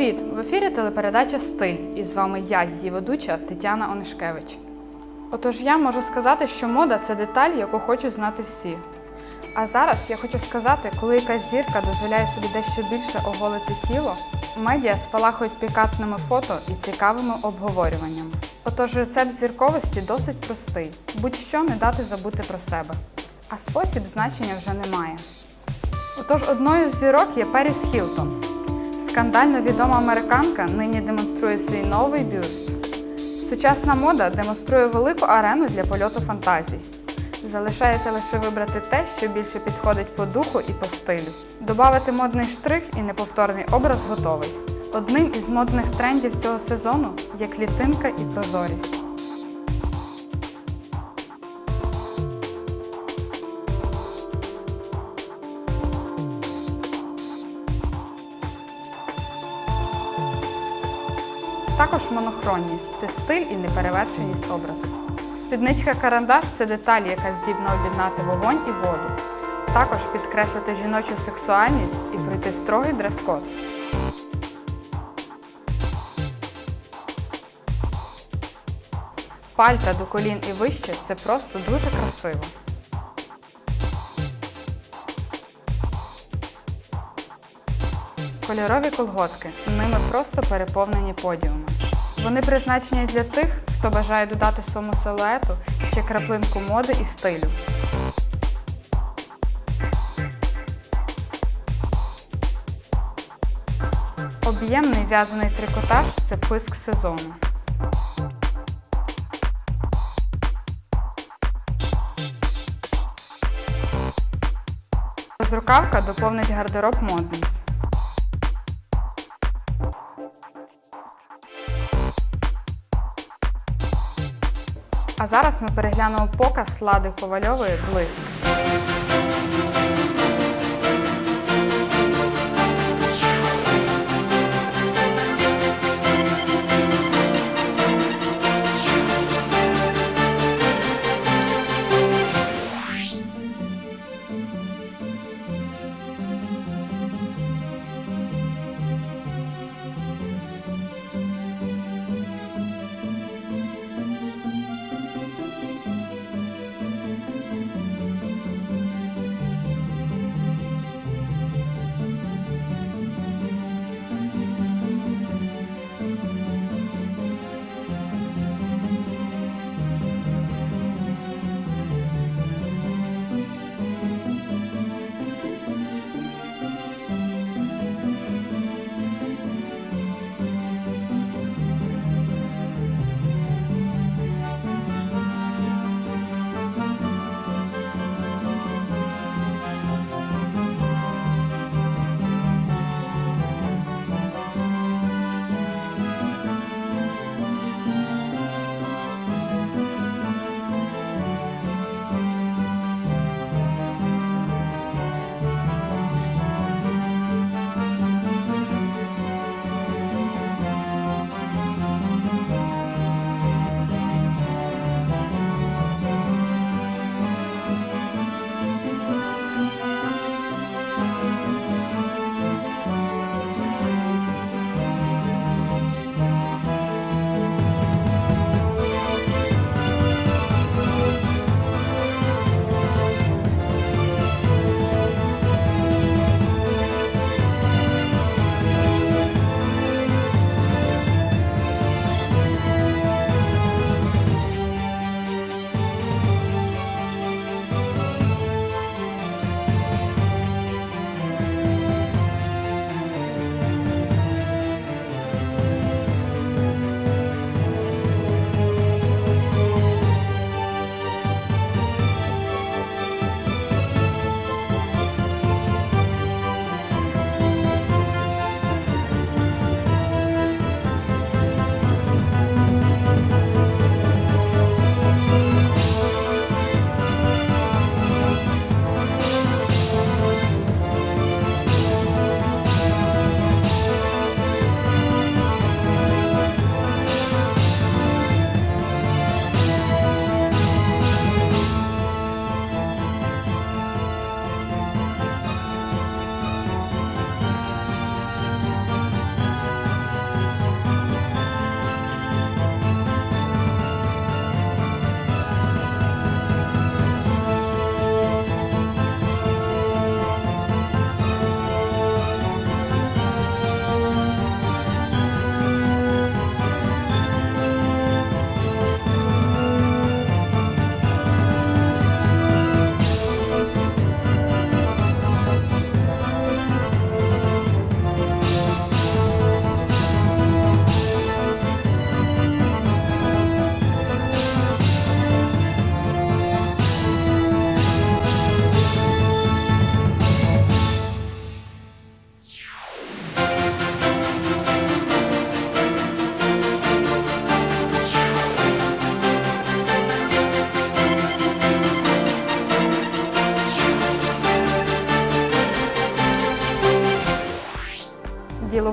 Привіт! В ефірі телепередача Стиль і з вами я, її ведуча Тетяна Онишкевич. Отож, я можу сказати, що мода це деталь, яку хочуть знати всі. А зараз я хочу сказати, коли якась зірка дозволяє собі дещо більше оголити тіло, медіа спалахують пікантними фото і цікавими обговорюваннями. Отож, рецепт зірковості досить простий: будь-що не дати забути про себе. А спосіб значення вже немає. Отож, одною з зірок є Періс Хілтон. Скандально відома американка нині демонструє свій новий бюст. Сучасна мода демонструє велику арену для польоту фантазій. Залишається лише вибрати те, що більше підходить по духу і по стилю. Добавити модний штрих і неповторний образ готовий. Одним із модних трендів цього сезону є клітинка і прозорість. Також монохронність це стиль і неперевершеність образу. Спідничка карандаш це деталь, яка здібна об'єднати вогонь і воду. Також підкреслити жіночу сексуальність і пройти строгий дрес-код. Пальта до колін і вище це просто дуже красиво. Кольорові колготки. Ними просто переповнені подіуми. Вони призначені для тих, хто бажає додати своєму силуету ще краплинку моди і стилю. Об'ємний в'язаний трикотаж це писк сезону. Безрукавка доповнить гардероб модниць. А зараз ми переглянемо показ Лади Ковальової блиск.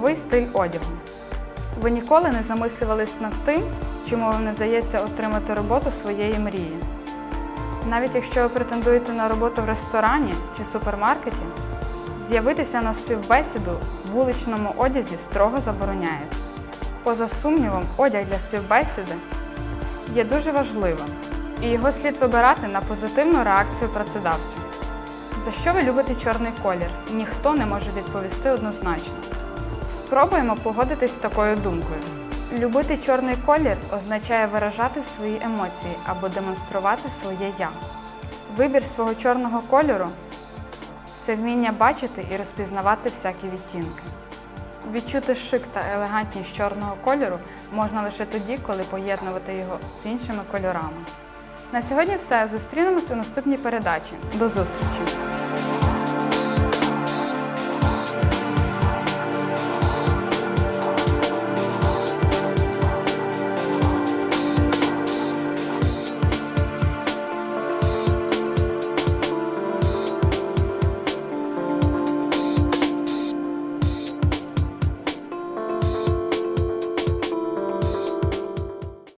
Діловий стиль одягу. Ви ніколи не замислювались над тим, чому вам не вдається отримати роботу своєї мрії. Навіть якщо ви претендуєте на роботу в ресторані чи супермаркеті, з'явитися на співбесіду в вуличному одязі строго забороняється. Поза сумнівом, одяг для співбесіди є дуже важливим, і його слід вибирати на позитивну реакцію працедавця. За що ви любите чорний колір? Ніхто не може відповісти однозначно. Спробуємо погодитись з такою думкою. Любити чорний колір означає виражати свої емоції або демонструвати своє я. Вибір свого чорного кольору це вміння бачити і розпізнавати всякі відтінки. Відчути шик та елегантність чорного кольору можна лише тоді, коли поєднувати його з іншими кольорами. На сьогодні все. Зустрінемось у наступній передачі. До зустрічі!